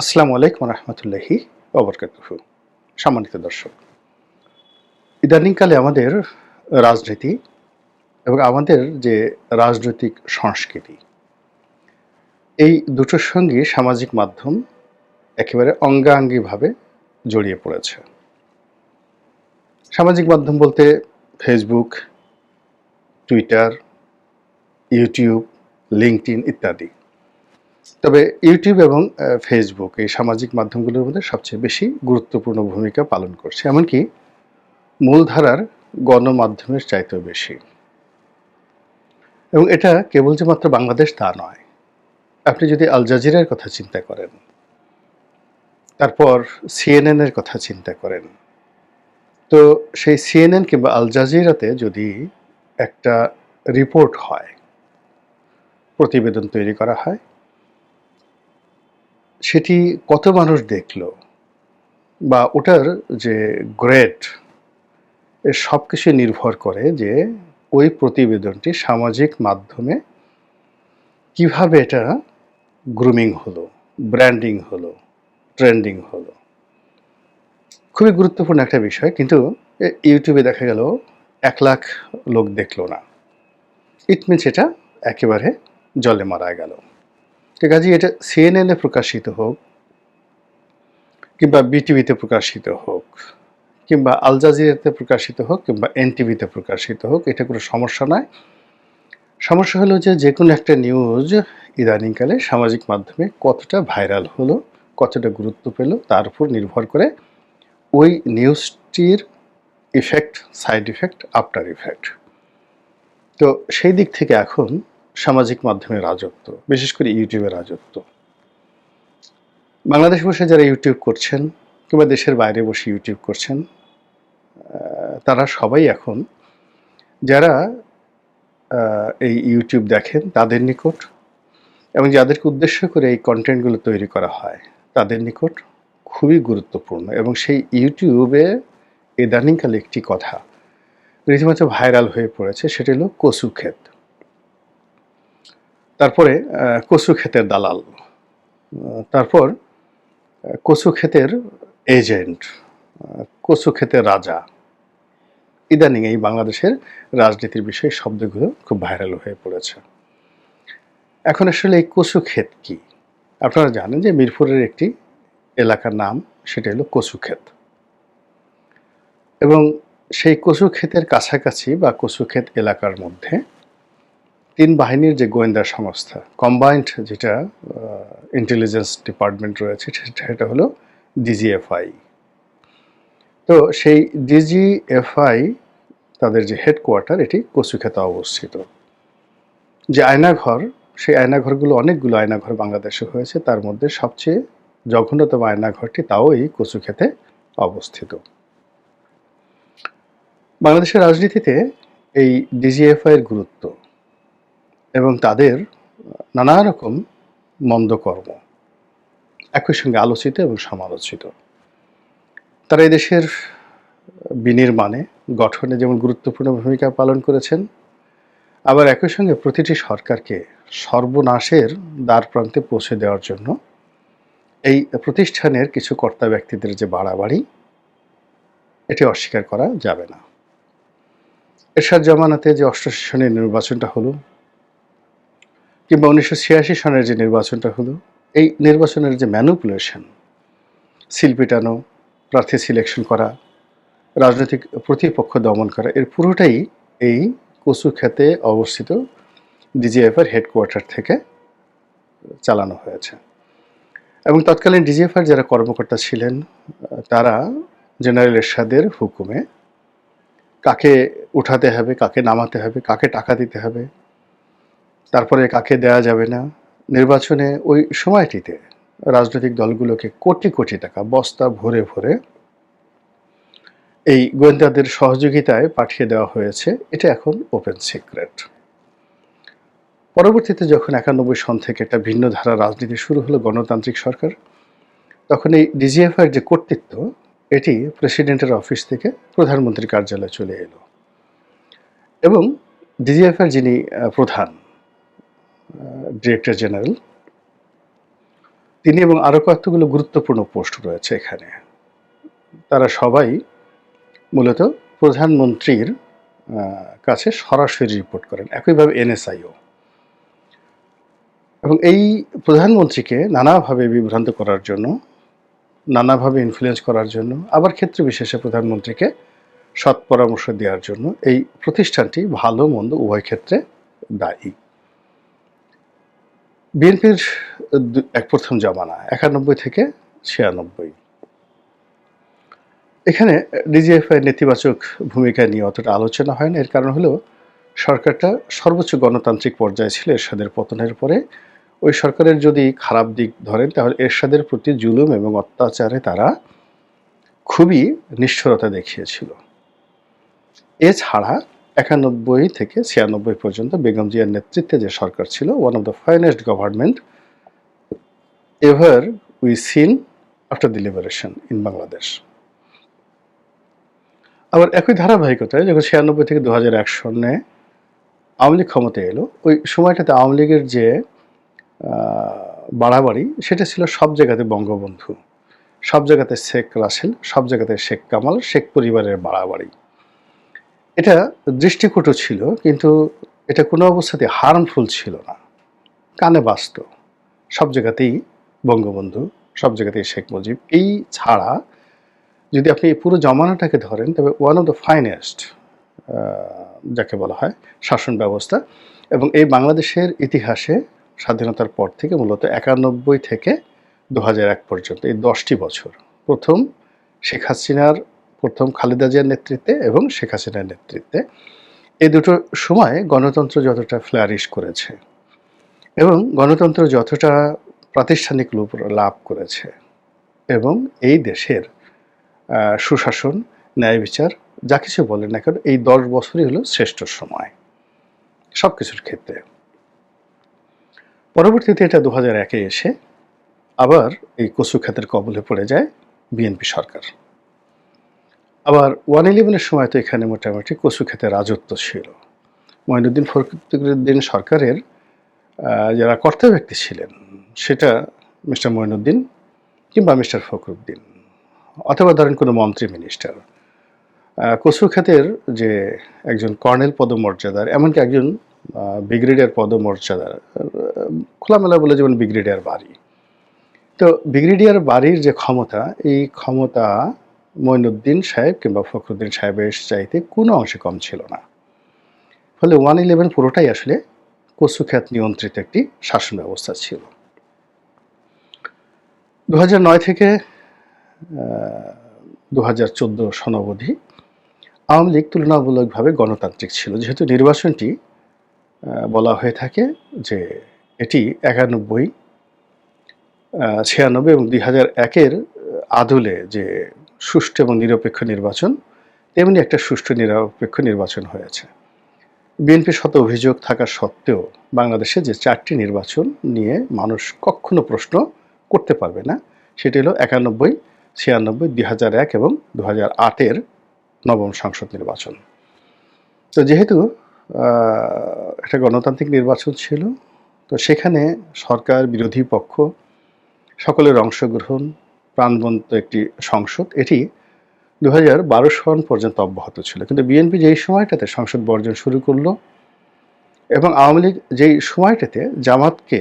আসসালামু আলাইকুম রহমতুল্লাহি অবরকাতুহ সম্মানিত দর্শক, ইদানিংকালে আমাদের রাজনীতি এবং আমাদের যে রাজনৈতিক সংস্কৃতি, এই দুটোর সঙ্গে সামাজিক মাধ্যম একেবারে অঙ্গাঙ্গিভাবে জড়িয়ে পড়েছে। সামাজিক মাধ্যম বলতে ফেসবুক টুইটার ইউটিউব লিঙ্কডইন ইত্যাদি। তবে ইউটিউব এবং ফেসবুক এই সামাজিক মাধ্যমগুলোর মধ্যে সবচেয়ে বেশি গুরুত্বপূর্ণ ভূমিকা পালন করছে। এমনকি মূলধারার গণমাধ্যমের চাইতেও বেশি। এবং এটা কেবল যে মাত্র বাংলাদেশ তা নয়। আপনি যদি আল জাজিরার কথা চিন্তা করেন, তারপর সিএনএন এর কথা চিন্তা করেন, তো সেই সিএনএন কিংবা আল জাজিরাতে যদি একটা রিপোর্ট হয়, প্রতিবেদন তৈরি করা হয় সেটি কত মানুষ দেখল? বা ওটার যে গ্রেড এর সব কিছু নির্ভর করে যে ওই প্রতিবেদনটি সামাজিক মাধ্যমে কীভাবে এটা গ্রুমিং হলো ব্র্যান্ডিং হলো ট্রেন্ডিং হলো। খুবই গুরুত্বপূর্ণ একটা বিষয়, কিন্তু ইউটিউবে দেখা গেল এক লাখ লোক দেখল না। ইট মিনস এটা একেবারে জলে মারা গেল। ঠিক আছে এটা সিএনএনে প্রকাশিত হোক কিংবা বিটিভিতে প্রকাশিত হোক, কিংবা আল জাজিরাতে প্রকাশিত হোক, কিংবা এনটিভিতে প্রকাশিত হোক, এটা কোনো সমস্যা নয়। সমস্যা হলো যে যে কোনো একটা নিউজ ইদানিংকালে সামাজিক মাধ্যমে কতটা ভাইরাল হলো, কতটা গুরুত্ব পেল, তার উপর নির্ভর করে ওই নিউজটির effect side effect after effect তো সেই দিক থেকে এখন সামাজিক মাধ্যমের রাজত্ব, বিশেষ করে ইউটিউবের রাজত্ব। বাংলাদেশ বসে যারা ইউটিউব করছেন কিংবা দেশের বাইরে বসে ইউটিউব করছেন তারা সবাই এখন যারা এই ইউটিউব দেখেন তাদের নিকট এবং যাদেরকে উদ্দেশ্য করে এই কন্টেন্টগুলো তৈরি করা হয় তাদের নিকট খুবই গুরুত্বপূর্ণ এবং সেই ইউটিউবে ইদানিংকালে একটি কথা রীতিমতো ভাইরাল হয়ে পড়েছে, সেটি হলো কচু ক্ষেত তারপরে কচু ক্ষেতের দালাল। তারপর কচু ক্ষেতের এজেন্ট কচু ক্ষেতের রাজা। ইদানিং এই বাংলাদেশের রাজনীতির বিষয়ে শব্দগুলো খুব ভাইরাল হয়ে পড়েছে। এখন আসলে এই কচু ক্ষেত কি? আপনারা জানেন যে মিরপুরের একটি এলাকার নাম, সেটা হলো কচু ক্ষেত। এবং সেই কচু ক্ষেতের কাছাকাছি বা কচু ক্ষেত এলাকার মধ্যে তিন বাহিনীর যে গোয়েন্দা সংস্থা কম্বাইন্ড যেটা ইন্টেলিজেন্স ডিপার্টমেন্ট রয়েছে, সেটা হলো ডিজিএফআই তো সেই ডিজিএফআই তাদের যে হেডকোয়ার্টার এটি কচুক্ষেতে অবস্থিত। যে আয়নাঘর, সেই আয়নাঘরগুলো, অনেকগুলো আয়নাঘর বাংলাদেশে হয়েছে, তার মধ্যে সবচেয়ে জঘন্যতম আয়নাঘরটি তাও এই কচুক্ষেতে অবস্থিত। বাংলাদেশের রাজনীতিতে এই ডিজিএফআই এর গুরুত্ব। এবং তাদের নানা রকম মন্দ কর্ম, একই সঙ্গে আলোচিত এবং সমালোচিত। তারা দেশের বিনির্মাণে, গঠনে যেমন গুরুত্বপূর্ণ ভূমিকা পালন করেছেন, আবার একই সঙ্গে প্রতিটি সরকারকে সর্বনাশের দ্বার প্রান্তে পৌঁছে দেওয়ার জন্য এই প্রতিষ্ঠানের কিছু কর্তা ব্যক্তিদের যে বাড়াবাড়ি, এটি অস্বীকার করা যাবে না। এরশাদ জামানাতে যে অষ্টাশি সনের নির্বাচনটা হলো কিংবা উনিশশো ছিয়াশি সনের যে নির্বাচনটা হলো, এই নির্বাচনের যে ম্যানুপুলেশন সিল পিটানো, প্রার্থী সিলেকশন করা, রাজনৈতিক প্রতিপক্ষ দমন করা, এর পুরোটাই এই কচু খেতে অবস্থিত ডিজিএফের হেডকোয়ার্টার থেকে চালানো হয়েছে। এবং তৎকালীন ডিজিএফআর যারা কর্মকর্তা ছিলেন, তারা জেনারেল এরশাদের হুকুমে কাকে উঠাতে হবে, কাকে নামাতে হবে, কাকে টাকা দিতে হবে তারপরে কাকে দেয়া যাবে না? নির্বাচনে ওই সময়টিতে রাজনৈতিক দলগুলোকে কোটি কোটি টাকা, বস্তা ভরে ভরে এই গোয়েন্দাদের সহযোগিতায় পাঠিয়ে দেওয়া হয়েছে। এটা এখন ওপেন সিক্রেট পরবর্তীতে যখন একানব্বই সন থেকে একটা ভিন্ন ধারা রাজনীতি শুরু হলো গণতান্ত্রিক সরকার, তখন এই ডিজিএফআই যে কর্তৃত্ব, এটি প্রেসিডেন্টের অফিস থেকে প্রধানমন্ত্রীর কার্যালয়ে চলে এলো। এবং ডিজিএফআই যিনি প্রধান ডিরেক্টর জেনারেল। তিনি এবং আরও কয়েকগুলো গুরুত্বপূর্ণ পোস্ট রয়েছে এখানে। তারা সবাই মূলত প্রধানমন্ত্রীর কাছে সরাসরি রিপোর্ট করেন, একইভাবে এনএসআইও। এবং এই প্রধানমন্ত্রীকে নানাভাবে বিভ্রান্ত করার জন্য, নানাভাবে ইনফ্লুয়েন্স করার জন্য, আবার ক্ষেত্র বিশেষে প্রধানমন্ত্রীকে সৎ পরামর্শ দেওয়ার জন্য এই প্রতিষ্ঠানটি ভালো, মন্দ, উভয় ক্ষেত্রে দায়ী। বিএনপির এক প্রথম জমানা, একানব্বই থেকে ছিয়ানব্বই। এখানে ডিজিএফআই নেতিবাচক ভূমিকা নিয়ে অতটা আলোচনা হয় না। এর কারণ হলো, সরকারটা সর্বোচ্চ গণতান্ত্রিক পর্যায়ে ছিল এরশাদের পতনের পরে। ওই সরকারের যদি খারাপ দিক ধরেন, তাহলে এরশাদের প্রতি জুলুম এবং অত্যাচারে তারা খুবই নিষ্ঠুরতা দেখিয়েছিল। এছাড়া একানব্বই থেকে ছিয়ানব্বই পর্যন্ত বেগম জিয়ার নেতৃত্বে যে সরকার ছিল one of the finest government ever we seen after the liberation in Bangladesh আবার একই ধারাবাহিকতায় যখন ছিয়ানব্বই থেকে দু হাজার এক সনে আওয়ামী লীগ ক্ষমতায় এলো, ওই সময়টাতে আওয়ামী লীগের যে বাড়াবাড়ি, সেটা ছিল সব জায়গাতে বঙ্গবন্ধু, সব জায়গাতে শেখ রাসেল, সব জায়গাতে শেখ কামাল, শেখ পরিবারের বাড়াবাড়ি। এটা দৃষ্টিকটু ছিল, কিন্তু এটা কোনো অবস্থাতে হার্মফুল ছিল না। কানে বাস্ত সব জায়গাতেই বঙ্গবন্ধু, সব জায়গাতেই শেখ মুজিব, এই ছাড়া যদি আপনি পুরো জমানাটাকে ধরেন, তবে ওয়ান অফ দ্য ফাইনেস্ট যাকে বলা হয়, শাসন ব্যবস্থা এবং এই বাংলাদেশের ইতিহাসে স্বাধীনতার পর থেকে মূলত একানব্বই থেকে দু এক পর্যন্ত, এই দশটি বছর। প্রথম শেখ হাসিনার প্রথম খালেদা জিয়ার নেতৃত্বে এবং শেখ হাসিনার নেতৃত্বে। এই দুটো সময় গণতন্ত্র যতটা ফ্লারিশ করেছে এবং গণতন্ত্র যতটা প্রাতিষ্ঠানিক রূপ লাভ করেছে এবং এই দেশের সুশাসন, ন্যায় বিচার, যা কিছু বলেন না কেন, এই দশ বছরই হলো শ্রেষ্ঠ সময় সব কিছুর ক্ষেত্রে। পরবর্তীতে এটা দু হাজার একে এসে আবার এই কচু খাতের কবলে পড়ে যায় বিএনপি সরকার। আবার ওয়ান ইলেভেনের সময় তো এখানে মোটামুটি কচু খাতের রাজত্ব ছিল। মঈনুদ্দিন ফখরুদ্দিন সরকারের যারা কর্তা ব্যক্তি ছিলেন, সেটা মিস্টার মঈনুদ্দিন কিংবা মিস্টার ফখরুদ্দিন অথবা ধরেন কোনো মন্ত্রী, মিনিস্টার। কচু খাতের যে একজন কর্নেল পদমর্যাদার, এমনকি একজন ব্রিগেডিয়ার পদমর্যাদার খোলামেলা বলে যেমন ব্রিগেডিয়ার বাড়ি। তো ব্রিগেডিয়ার বাড়ির যে ক্ষমতা, এই ক্ষমতা মঈনুদ্দিন সাহেব কিংবা ফখরুদ্দিন সাহেবের চাইতে কোনো অংশে কম ছিল না। ফলে ওয়ান ইলেভেন পুরোটাই আসলে কচুখ্যাত নিয়ন্ত্রিত একটি শাসন ব্যবস্থা ছিল। দু নয় থেকে দু হাজার চোদ্দ সনবধি আওয়ামী লীগ তুলনামূলকভাবে গণতান্ত্রিক ছিল। যেহেতু নির্বাচনটি বলা হয়ে থাকে যে এটি একানব্বই ছিয়ানব্বই এবং দুই হাজার একের আদলে যে সুষ্ঠু এবং নিরপেক্ষ নির্বাচন তেমনি একটা সুষ্ঠু নিরপেক্ষ নির্বাচন হয়েছে। বিএনপির শত অভিযোগ থাকা সত্ত্বেও বাংলাদেশে যে চারটি নির্বাচন নিয়ে মানুষ কখনো প্রশ্ন করতে পারবে না, সেটি হলো একানব্বই, ছিয়ানব্বই দুই হাজার এক এবং দু হাজার আটের নবম সংসদ নির্বাচন। তো যেহেতু একটা গণতান্ত্রিক নির্বাচন ছিল, তো সেখানে সরকার, বিরোধী পক্ষ, সকলের অংশগ্রহণ প্রাণবন্ত একটি সংসদ, এটি দু হাজার বারো সন পর্যন্ত অব্যাহত ছিল। কিন্তু বিএনপি যেই সময়টাতে সংসদ বর্জন শুরু করল এবং আওয়ামী লীগ যেই সময়টাতে জামাতকে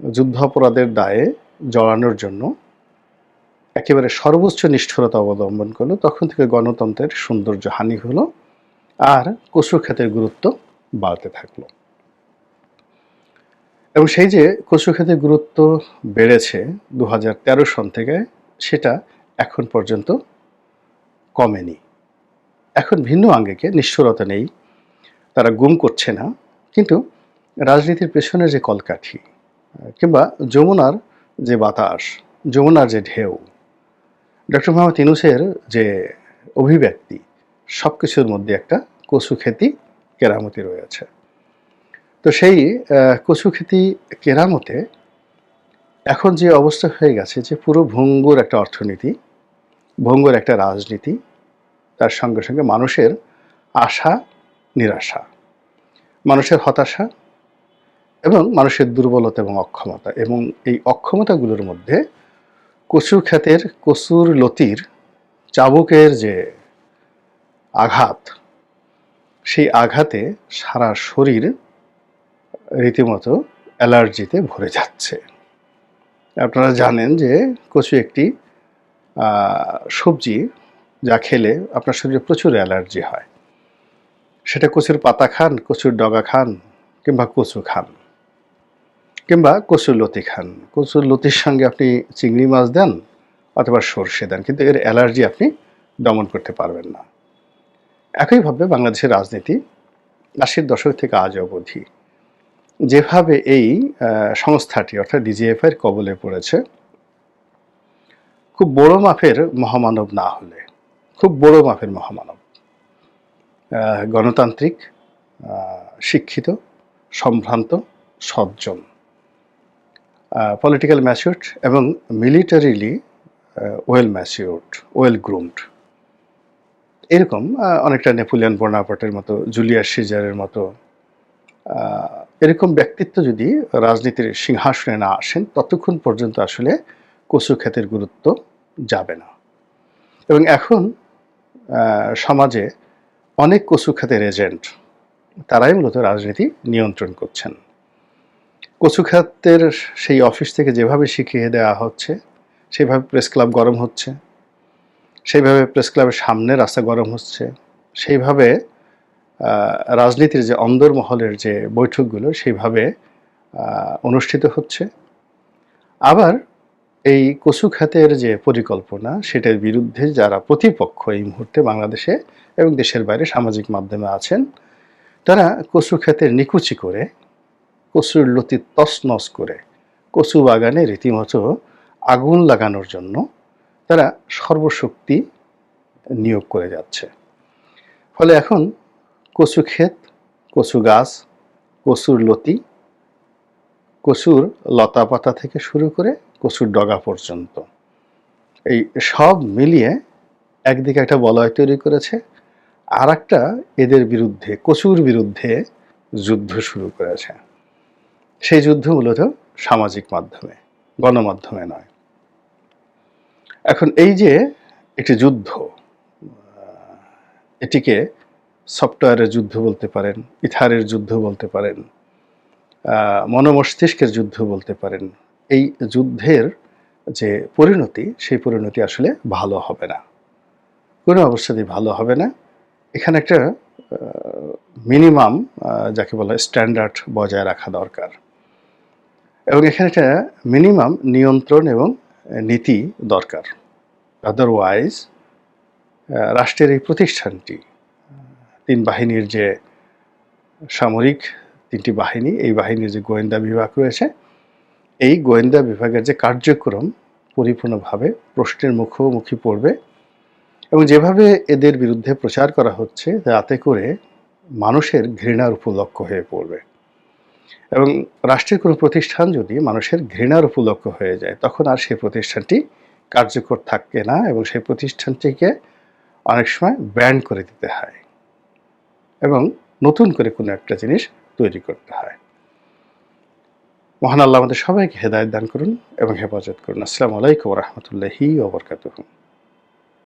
যুদ্ধাপরাধের দায়ে জড়ানোর জন্য একেবারে সর্বোচ্চ নিষ্ঠুরতা অবলম্বন করল, তখন থেকে গণতন্ত্রের সৌন্দর্য হানি হলো আর কচু ক্ষেতের গুরুত্ব বাড়তে থাকল। এবং সেই যে কচু ক্ষেতের গুরুত্ব বেড়েছে দু হাজার তেরো সন থেকে সেটা এখন পর্যন্ত কমেনি। এখন ভিন্ন আঙ্গিকে নিষ্ঠুরতা নেই তারা গুম করছে না কিন্তু রাজনীতির পেছনে যে কলকাঠি কিংবা যমুনার যে বাতাস যমুনার যে ঢেউ ডক্টর মোহাম্মদ ইনুসের যে অভিব্যক্তি সব কিছুর মধ্যে একটা কচু খেতি কেরামতি রয়েছে। তো সেই আহ, কচু খেতি কেরামতে এখন যে অবস্থা হয়ে গেছে যে পুরো ভঙ্গুর একটা অর্থনীতি, ভঙ্গুর একটা রাজনীতি, তার সঙ্গে সঙ্গে মানুষের আশা, নিরাশা, মানুষের হতাশা এবং মানুষের দুর্বলতা এবং অক্ষমতা এবং এই অক্ষমতাগুলোর মধ্যে কচু ক্ষেতের, কচুর লতির, চাবুকের যে আঘাত, সেই আঘাতে সারা শরীর রীতিমতো অ্যালার্জিতে ভরে যাচ্ছে। আপনারা জানেন যে কচু একটি সবজি যা খেলে আপনার শরীরে প্রচুর অ্যালার্জি হয়। সেটা কচুর পাতা খান, কচুর ডগা খান কিংবা কচু খান কিংবা কচুর লতি খান। কচুর লতির সঙ্গে আপনি চিংড়ি মাছ দেন অথবা সর্ষে দেন, কিন্তু এর অ্যালার্জি আপনি দমন করতে পারবেন না। একইভাবে বাংলাদেশের রাজনীতি আশির দশক থেকে আজ অবধি। যেভাবে এই সংস্থাটি, অর্থাৎ ডিজিএফআইয়ের কবলে পড়েছে, খুব বড় মাপের মহামানব না হলে, খুব বড় মাপের মহামানব। গণতান্ত্রিক শিক্ষিত, সম্ভ্রান্ত, সজ্জন পলিটিক্যাল ম্যাচিউড এবং militarily well matured well groomed এরকম অনেকটা নেপোলিয়ান বোনাপার্টের মতো জুলিয়াস সিজারের মতো এরকম ব্যক্তিত্ব যদি রাজনীতির সিংহাসনে না আসেন, ততক্ষণ পর্যন্ত আসলে কচু ক্ষেতের গুরুত্ব যাবে না। এবং এখন সমাজে অনেক কচু ক্ষেতের এজেন্ট, তারাই মূলত রাজনীতি নিয়ন্ত্রণ করছেন। কচু খাতের সেই অফিস থেকে যেভাবে শিখিয়ে দেওয়া হচ্ছে সেইভাবে প্রেস ক্লাব গরম হচ্ছে সেইভাবে প্রেস ক্লাবের সামনে রাস্তা গরম হচ্ছে, সেইভাবে রাজনীতির যে অন্দরমহলের যে বৈঠকগুলো সেইভাবে অনুষ্ঠিত হচ্ছে। আবার এই কচু খাতের যে পরিকল্পনা সেটার বিরুদ্ধে যারা প্রতিপক্ষ এই মুহূর্তে বাংলাদেশে এবং দেশের বাইরে সামাজিক মাধ্যমে আছেন, তারা কচু খাতের নিকুচি করে, কচুর লতি তছনছ করে, কচু বাগানে রীতিমতো আগুন লাগানোর জন্য তারা সর্বশক্তি নিয়োগ করে যাচ্ছে। ফলে এখন কচু ক্ষেত, কচু গাছ, কচুর লতি, কচুর লতা পাতা থেকে শুরু করে কচুর ডগা পর্যন্ত। এই সব মিলিয়ে একদিকে একটা বলয় তৈরি করেছে আর একটা এদের বিরুদ্ধে, কচুর বিরুদ্ধে যুদ্ধ শুরু করেছে। সেই যুদ্ধ মূলত সামাজিক মাধ্যমে, গণমাধ্যমে নয়। এখন এই যে একটি যুদ্ধ এটিকে সফটওয়্যারের যুদ্ধ বলতে পারেন, ইথারের যুদ্ধ বলতে পারেন মনোমস্তিষ্কের যুদ্ধ বলতে পারেন, এই যুদ্ধের যে পরিণতি, সেই পরিণতি আসলে ভালো হবে না। কোনো অবস্থাতেই ভালো হবে না। এখানে একটা মিনিমাম যাকে বলা স্ট্যান্ডার্ড বজায় রাখা দরকার। এবং এখানে একটা মিনিমাম নিয়ন্ত্রণ এবং নীতি দরকার। আদারওয়াইজ রাষ্ট্রের এই প্রতিষ্ঠানটি তিন বাহিনীর যে সামরিক তিনটি বাহিনী, এই বাহিনীর যে গোয়েন্দা বিভাগ রয়েছে, এই গোয়েন্দা বিভাগের যে কার্যক্রম পরিপূর্ণভাবে প্রশ্নের মুখোমুখি পড়বে এবং যেভাবে এদের বিরুদ্ধে প্রচার করা হচ্ছে, তাতে করে মানুষের ঘৃণার উপলক্ষ হয়ে পড়বে। এবং রাষ্ট্রের কোনো প্রতিষ্ঠান যদি মানুষের ঘৃণার উপলক্ষ হয়ে যায়, তখন আর সেই প্রতিষ্ঠানটি কার্যকর থাকে না এবং সেই প্রতিষ্ঠানটিকে অনেক সময় ব্যান করে দিতে হয়। এবং নতুন করে কোনো একটা জিনিস তৈরি করতে হয়। মহান আল্লাহ আমাদের সবাইকে হেদায়ত দান করুন এবং হেফাজত করুন। আসসালামু আলাইকুম রহমতুল্লাহি ওবরকাতুহ